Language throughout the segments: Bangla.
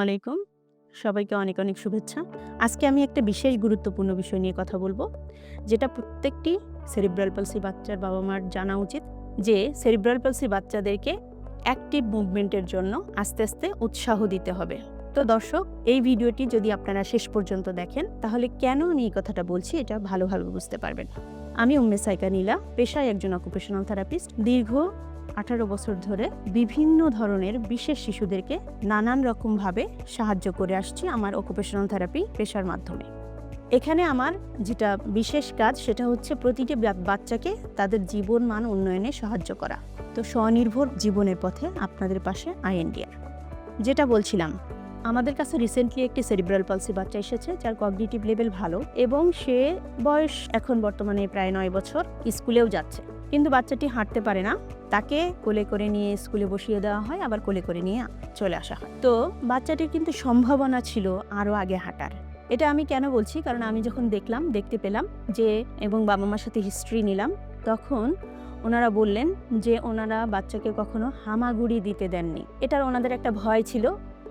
আলাইকুম। সবাইকে অনেক অনেক শুভেচ্ছা। আজকে আমি একটা বিশেষ গুরুত্বপূর্ণ বিষয় নিয়ে কথা বলব, যেটা প্রত্যেকটি সেরিব্রাল পালসি বাচ্চার বাবা মার জানা উচিত যে সেরিব্রাল পালসি বাচ্চাদেরকে অ্যাক্টিভ মুভমেন্টের জন্য আস্তে আস্তে উৎসাহ দিতে হবে। তো দর্শক, এই ভিডিওটি যদি আপনারা শেষ পর্যন্ত দেখেন, তাহলে কেন আমি এই কথাটা বলছি এটা ভালোভাবে বুঝতে পারবেন। আমি উম্মে সাইকা নীলা, পেশায় একজন অকুপেশনাল থেরাপিস্ট দীর্ঘ আঠারো বছর ধরে বিভিন্ন ধরনের বিশেষ শিশুদেরকে নানান রকমভাবে সাহায্য করে আসছি আমার অকুপেশনাল থেরাপি পেশার মাধ্যমে। এখানে আমার যেটা বিশেষ কাজ সেটা হচ্ছে প্রতিটি বাচ্চাকে তাদের জীবন মান উন্নয়নে সাহায্য করা। তো স্বনির্ভর জীবনের পথে আপনাদের পাশে আইএনডিআর যেটা বলছিলাম, আমাদের কাছে রিসেন্টলি একটি সেরিব্রাল পালসি বাচ্চা এসেছে, যার কগনিটিভ লেভেল ভালো এবং সে বয়স এখন বর্তমানে প্রায় নয় বছর, স্কুলেও যাচ্ছে। কিন্তু বাচ্চাটি হাঁটতে পারে না তাকে কোলে করে নিয়ে স্কুলে বসিয়ে দেওয়া হয়, আবার কোলে করে নিয়ে চলে আসা হয়। তো বাচ্চাটির কিন্তু সম্ভাবনা ছিল আরও আগে হাঁটার। এটা আমি কেন বলছি? কারণ আমি যখন দেখলাম, দেখতে পেলাম যে, এবং বাবা মার সাথে হিস্ট্রি নিলাম, তখন ওনারা বললেন যে, ওনারা বাচ্চাকে কখনো হামাগুড়ি দিতে দেননি। এটার ওনাদের একটা ভয় ছিল।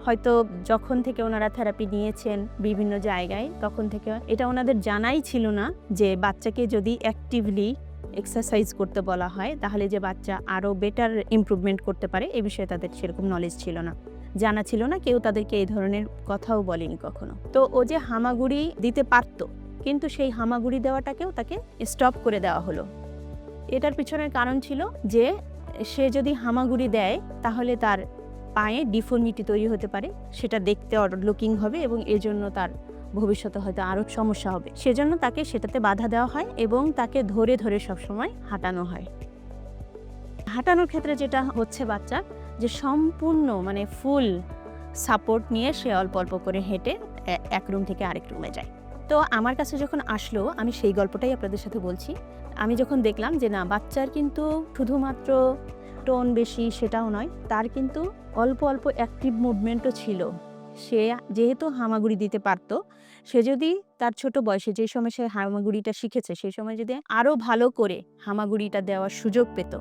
হয়তো যখন থেকে ওনারা থেরাপি নিয়েছেন বিভিন্ন জায়গায়, তখন থেকে এটা ওনাদের জানাই ছিল না যে, বাচ্চাকে যদি অ্যাক্টিভলি এক্সারসাইজ করতে বলা হয়, তাহলে যে বাচ্চা আরও বেটার ইমপ্রুভমেন্ট করতে পারে, এ বিষয়ে তাদের সেরকম নলেজ ছিল না। জানা ছিল না, কেউ তাদেরকে এই ধরনের কথাও বলেনি কখনো। তো ও যে হামাগুড়ি দিতে পারতো, কিন্তু সেই হামাগুড়ি দেওয়াটাকেও তাকে স্টপ করে দেওয়া হলো। এটার পিছনের কারণ ছিল যে, সে যদি হামাগুড়ি দেয়, তাহলে তার পায়ে ডিফর্মিটি তৈরি হতে পারে, সেটা দেখতে লুকিং হবে এবং এজন্য তার ভবিষ্যতে হয়তো আরও সমস্যা হবে। সেজন্য তাকে সেটাতে বাধা দেওয়া হয় এবং তাকে ধরে ধরে সবসময় হাঁটানো হয়। হাঁটানোর ক্ষেত্রে যেটা হচ্ছে বাচ্চা, যে সম্পূর্ণ মানে ফুল সাপোর্ট নিয়ে সে অল্প অল্প করে হেঁটে এক রুম থেকে আরেক রুমে যায়। তো আমার কাছে যখন আসলো, আমি সেই গল্পটাই আপনাদের সাথে বলছি। আমি যখন দেখলাম যে না, বাচ্চার কিন্তু শুধুমাত্র টোন বেশি সেটাও নয়, তার কিন্তু অল্প অল্প অ্যাক্টিভ মুভমেন্টও ছিল। সে যেহেতু হামাগুড়ি দিতে পারতো, সে যদি তার ছোট বয়সে যে সময় সে হামাগুড়িটা শিখেছে সেই সময় যদি আরও ভালো করে হামাগুড়িটা দেওয়ার সুযোগ পেত,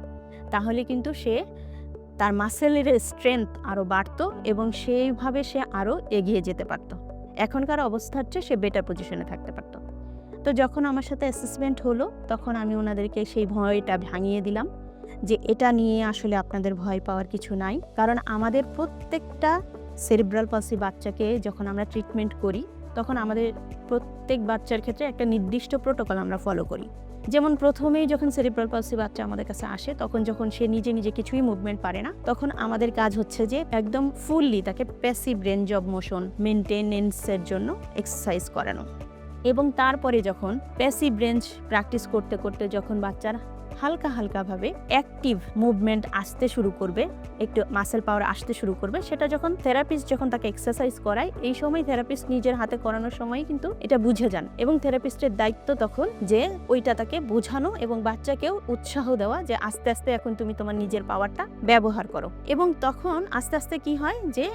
তাহলে কিন্তু সে তার মাসেলের স্ট্রেংথ আরও বাড়তো এবং সেইভাবে সে আরও এগিয়ে যেতে পারতো। এখনকার অবস্থার চেয়ে সে বেটার পজিশনে থাকতে পারতো। তো যখন আমার সাথে অ্যাসেসমেন্ট হলো, তখন আমি ওনাদেরকে সেই ভয়টা ভাঙিয়ে দিলাম যে এটা নিয়ে আসলে আপনাদের ভয় পাওয়ার কিছু নাই। কারণ আমাদের প্রত্যেকটা সেরিব্রাল পালসি বাচ্চাকে যখন আমরা ট্রিটমেন্ট করি, তখন আমাদের প্রত্যেক বাচ্চার ক্ষেত্রে একটা নির্দিষ্ট প্রোটোকল আমরা ফলো করি। যেমন প্রথমেই যখন সেরিব্রাল পালসি বাচ্চা আমাদের কাছে আসে, তখন যখন সে নিজে নিজে কিছুই মুভমেন্ট পারে না, তখন আমাদের কাজ হচ্ছে যে একদম ফুললি তাকে প্যাসিভ রেঞ্জ অফ মোশন মেনটেনেন্সের জন্য এক্সারসাইজ করানো। এবং তারপরে যখন প্যাসিভ রেঞ্জ প্র্যাকটিস করতে করতে যখন বাচ্চার হালকা হালকাভাবে অ্যাক্টিভ মুভমেন্ট আসতে শুরু করবে, একটু মাসেল পাওয়ার আসতে শুরু করবে। সেটা যখন থেরাপিস্ট যখন তাকে এক্সারসাইজ করায়, এই সময় থেরাপিস্ট নিজের হাতে করানোর সময় কিন্তু এটা বুঝে যান। এবং থেরাপিস্টের দায়িত্ব তখন যে ওইটা তাকে বোঝানো এবং বাচ্চাকেও উৎসাহ দেওয়া যে আস্তে আস্তে এখন তুমি তোমার নিজের পাওয়ারটা ব্যবহার করো। এবং তখন আস্তে আস্তে কি হয় যে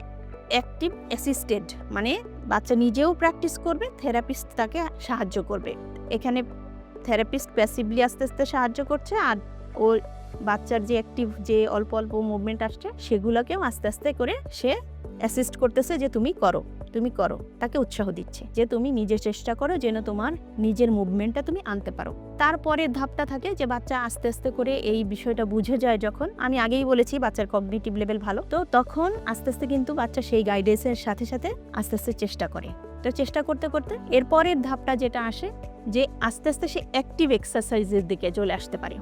অ্যাক্টিভ অ্যাসিস্টেড মানে বাচ্চা নিজেও প্র্যাকটিস করবে থেরাপিস্ট তাকে সাহায্য করবে। এখানে থেরাপিস্ট প্যাসিভলি আস্তে আস্তে সাহায্য করছে আর ও বাচ্চার যে অ্যাক্টিভ যে অল্প অল্প মুভমেন্ট আসছে, সেগুলোকেও আস্তে আস্তে করে সে অ্যাসিস্ট করতেছে যে তুমি করো তুমি করো। তাকে উৎসাহ দিচ্ছে যে তুমি নিজে চেষ্টা করো যেন তোমার নিজের মুভমেন্টটা তুমি আনতে পারো। তারপরের ধাপটা থাকে যে বাচ্চা আস্তে আস্তে করে এই বিষয়টা বুঝে যায় যখন, আমি আগেই বলেছি বাচ্চার কগনিটিভ লেভেল ভালো, তো তখন আস্তে আস্তে কিন্তু বাচ্চা সেই গাইডেন্সের সাথে সাথে আস্তে আস্তে চেষ্টা করে। তো চেষ্টা করতে করতে এরপরের ধাপটা যেটা আসে যে আস্তে আস্তে সে অ্যাক্টিভ এক্সারসাইজের দিকে চলে আসতে পারে।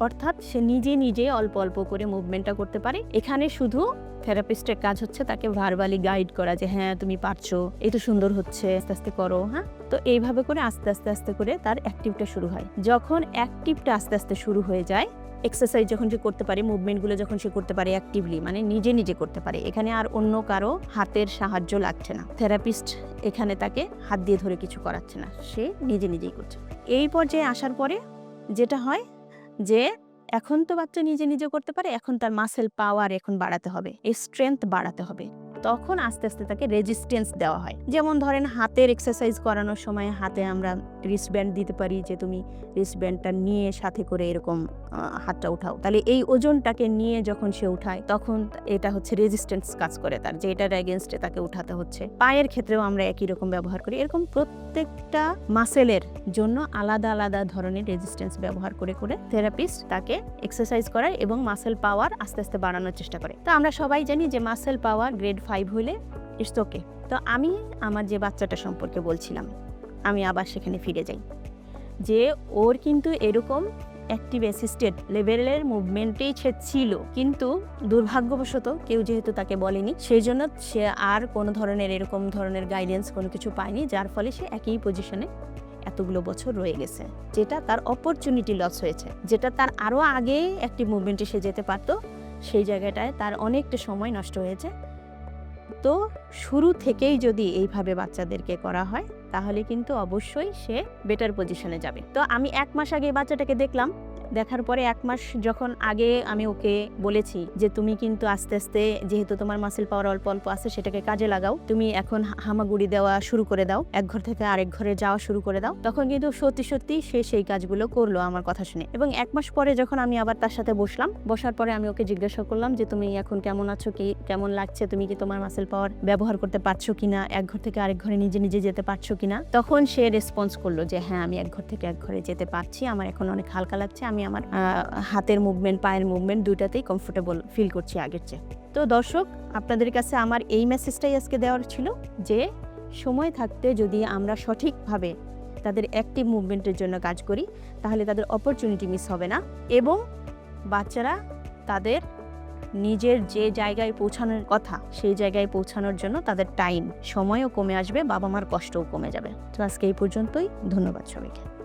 অর্থাৎ সে নিজে নিজে অল্প অল্প করে মুভমেন্টটা করতে পারে। এখানে শুধু থেরাপিস্টের কাজ হচ্ছে তাকে ভার্বালি গাইড করা যে হ্যাঁ তুমি পারছ, এই তো সুন্দর হচ্ছে, আস্তে আস্তে করো হ্যাঁ? তো এইভাবে করে আস্তে আস্তে আস্তে করে তার অ্যাক্টিভটা শুরু হয়। যখন অ্যাক্টিভটা আস্তে আস্তে শুরু হয়ে যায় এক্সারসাইজ যখন সে করতে পারে মুভমেন্টগুলো যখন সে করতে পারে অ্যাক্টিভলি মানে নিজে নিজে করতে পারে, এখানে আর অন্য কারও হাতের সাহায্য লাগছে না। থেরাপিস্ট এখানে তাকে হাত দিয়ে ধরে কিছু করাচ্ছে না, সে নিজে নিজেই করছে। এই পর্যায়ে আসার পরে যেটা হয় যে, এখন তো বাচ্চা নিজে নিজে করতে পারে, এখন তার মাসেল পাওয়ার এখন বাড়াতে হবে এই স্ট্রেংথ বাড়াতে হবে। তখন আস্তে আস্তে তাকে রেজিস্ট্যান্স দেওয়া হয়। যেমন ধরেন হাতের এক্সারসাইজ করানোর সময় হাতে আমরা রিস্টব্যান্ড দিতে পারি যে, তুমি রিস্টব্যান্ডটা নিয়ে সাথে করে এরকম হাতটা উঠাও। তাহলে এই ওজনটাকে নিয়ে যখন সে উঠায়, তখন এটা হচ্ছে রেজিস্ট্যান্স কাজ করে তার, যে এটার এগেনস্টে তাকে উঠাতে হচ্ছে। পায়ের ক্ষেত্রেও আমরা একই রকম ব্যবহার করি। এরকম প্রত্যেকটা মাসেলের জন্য আলাদা আলাদা ধরনের রেজিস্ট্যান্স ব্যবহার করে করে থেরাপিস্ট তাকে এক্সারসাইজ করায় এবং মাসেল পাওয়ার আস্তে আস্তে বাড়ানোর চেষ্টা করে। তো আমরা সবাই জানি যে মাসেল পাওয়ার গ্রেড ফাইভ হইলে ইটস ওকে তো আমি আমার যে বাচ্চাটা সম্পর্কে বলছিলাম, আমি আবার সেখানে ফিরে যাই। যে ওর কিন্তু এরকম অ্যাক্টিভ অ্যাসিস্টেড লেভেলের মুভমেন্টেই সে ছিল, কিন্তু দুর্ভাগ্যবশত কেউ যেহেতু তাকে বলেনি, সেই জন্য সে আর কোনো ধরনের এরকম ধরনের গাইডেন্স কোনো কিছু পায়নি, যার ফলে সে একই পজিশনে এতগুলো বছর রয়ে গেছে, যেটা তার অপরচুনিটি লস হয়েছে, যেটা তার আরও আগে একটি মুভমেন্টে সে যেতে পারতো, সেই জায়গাটায় তার অনেকটা সময় নষ্ট হয়েছে। তো শুরু থেকেই যদি এইভাবে বাচ্চাদেরকে করা হয়, তাহলে কিন্তু অবশ্যই সে বেটার পজিশনে যাবে। তো আমি এক মাস আগে বাচ্চাটাকে দেখলাম। দেখার পরে এক মাস যখন আগে আমি ওকে বলেছি যে তুমি কিন্তু আস্তে আস্তে, যেহেতু তোমার মাসেল পাওয়ার অল্প অল্প আছে, সেটাকে কাজে লাগাও। তুমি এখন হামাগুড়ি দেওয়া শুরু করে দাও। এক ঘর থেকে আরেক ঘরে যাওয়া শুরু করে দাও। তখন কিন্তু সত্যি সত্যি সে সেই কাজগুলো করল আমার কথা শুনে। এবং এক মাস পরে যখন আমি আবার তার সাথে বসলাম, বসার পরে আমি ওকে জিজ্ঞাসা করলাম যে, তুমি এখন কেমন আছো? কি, কেমন লাগছে? তুমি কি তোমার মাসেল পাওয়ার ব্যবহার করতে পারছ কিনা? এক ঘর থেকে আরেক ঘরে নিজে নিজে যেতে পারছ কিনা? তখন সে রেসপন্স করল যে হ্যাঁ আমি এক ঘর থেকে এক ঘরে যেতে পারছি। আমার এখন অনেক হালকা লাগছে। আমি আমার হাতের মুভমেন্ট পায়ের মুভমেন্ট দুইটাতেই কমফোর্টেবল ফিল করছি আগের চেয়ে। তো দর্শক, আপনাদের কাছে আমার এই মেসেজটাই আজকে দেওয়ার ছিল যে, সময় থাকতে যদি আমরা সঠিকভাবে তাদের অ্যাক্টিভ মুভমেন্টের জন্য কাজ করি, তাহলে তাদের অপরচুনিটি মিস হবে না এবং বাচ্চারা তাদের নিজের যে জায়গায় পৌঁছানোর কথা, সেই জায়গায় পৌঁছানোর জন্য তাদের টাইম সময়ও কমে আসবে বাবা মার কষ্টও কমে যাবে। তো আজকে এই পর্যন্তই। ধন্যবাদ সবাইকে।